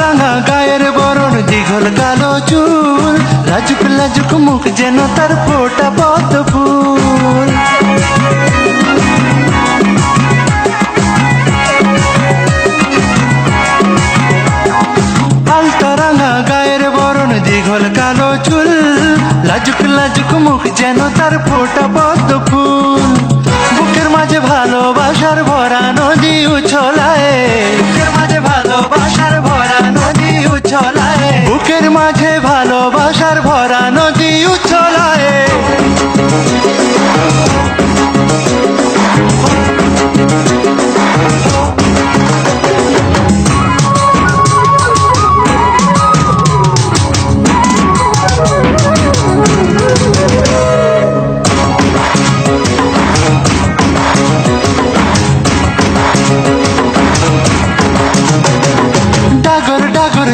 রাঙা গায়ের বরণ, দীঘল কালো চুল। লাজুক লাজুক মুখ যেন তার ফোটা পদ্ম ফুল। লাজুক লাজুক মুখ যেন তার ফোটা পদ্ম ফুল। বুকের মাঝে ভালোবাসার ভরা নদী উছলায় ভালোবাসার ভরা